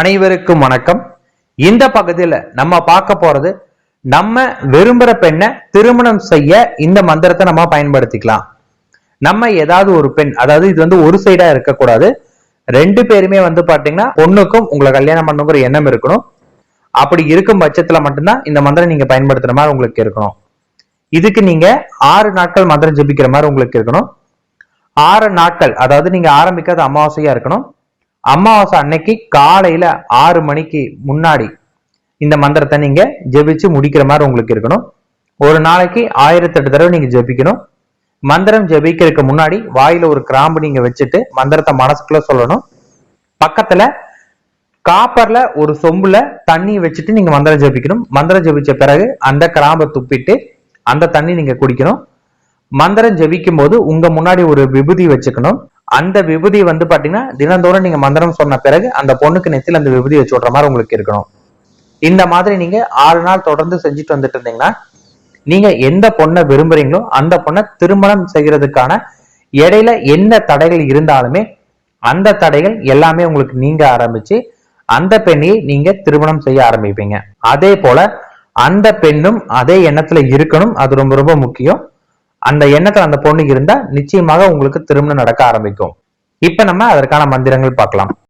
அனைவருக்கும் வணக்கம். இந்த பகுதியில் நம்ம பார்க்க போறது நம்ம விரும்புற பெண்ணை திருமணம் செய்ய இந்த மந்திரத்தை நம்ம பயன்படுத்திக்கலாம். நம்ம ஏதாவது ஒரு பெண் அதாவது இது வந்து ஒரு சைடா இருக்கக்கூடாது. ரெண்டு பேருமே வந்து பாத்தீங்கன்னா பொண்ணுக்கும் உங்களை கல்யாணம் பண்ணுங்கிற எண்ணம் இருக்கணும். அப்படி இருக்கும் பட்சத்துல மட்டும்தான் இந்த மந்திரம் நீங்க பயன்படுத்துற மாதிரி உங்களுக்கு இருக்கணும். இதுக்கு நீங்க ஆறு நாட்கள் மந்திரம் ஜெபிக்கிற மாதிரி உங்களுக்கு இருக்கணும். ஆறு நாட்கள் அதாவது நீங்க ஆரம்பிக்காத அமாவாசையா இருக்கணும். அமாவாசை அன்னைக்கு காலையில ஆறு மணிக்கு முன்னாடி இந்த மந்திரத்தை நீங்க ஜெபிச்சு முடிக்கிற மாதிரி உங்களுக்கு இருக்கணும். ஒரு நாளைக்கு ஆயிரத்தெட்டு தடவை நீங்க ஜெபிக்கணும். மந்திரம் ஜெபிக்கிறதுக்கு முன்னாடி வாயில ஒரு கிராம்பு நீங்க வச்சுட்டு மந்திரத்தை மனசுக்குள்ள சொல்லணும். பக்கத்துல காப்பர்ல ஒரு சொம்புல தண்ணி வச்சுட்டு நீங்க மந்திரம் ஜெபிக்கணும். மந்திரம் ஜெபிச்ச பிறகு அந்த கிராம்பை துப்பிட்டு அந்த தண்ணி நீங்க குடிக்கணும். மந்திரம் ஜெபிக்கும் போது உங்க முன்னாடி ஒரு விபூதி வச்சுக்கணும். அந்த விபூதி வந்து பாத்தீங்கன்னா தினந்தோறும் நீங்க மந்திரம் சொன்ன பிறகு அந்த பொண்ணுக்கு நெத்தில அந்த விபூதி வச்சு விடுற மாதிரி உங்களுக்கு இருக்கணும். இந்த மாதிரி நீங்க ஆறு நாள் தொடர்ந்து செஞ்சுட்டு வந்துட்டு இருந்தீங்கன்னா நீங்க எந்த பொண்ணை விரும்புறீங்களோ அந்த பொண்ணை திருமணம் செய்யறதுக்கான இடையில என்ன தடைகள் இருந்தாலுமே அந்த தடைகள் எல்லாமே உங்களுக்கு நீங்க ஆரம்பிச்சு அந்த பெண்ணையை நீங்க திருமணம் செய்ய ஆரம்பிப்பீங்க. அதே போல அந்த பெண்ணும் அதே எண்ணத்துல இருக்கணும். அது ரொம்ப ரொம்ப முக்கியம். அந்த எண்ணத்துல அந்த பொண்ணு இருந்தா நிச்சயமாக உங்களுக்கு திருமணம் நடக்க ஆரம்பிக்கும். இப்ப நம்ம அதற்கான மந்திரங்கள் பார்க்கலாம்.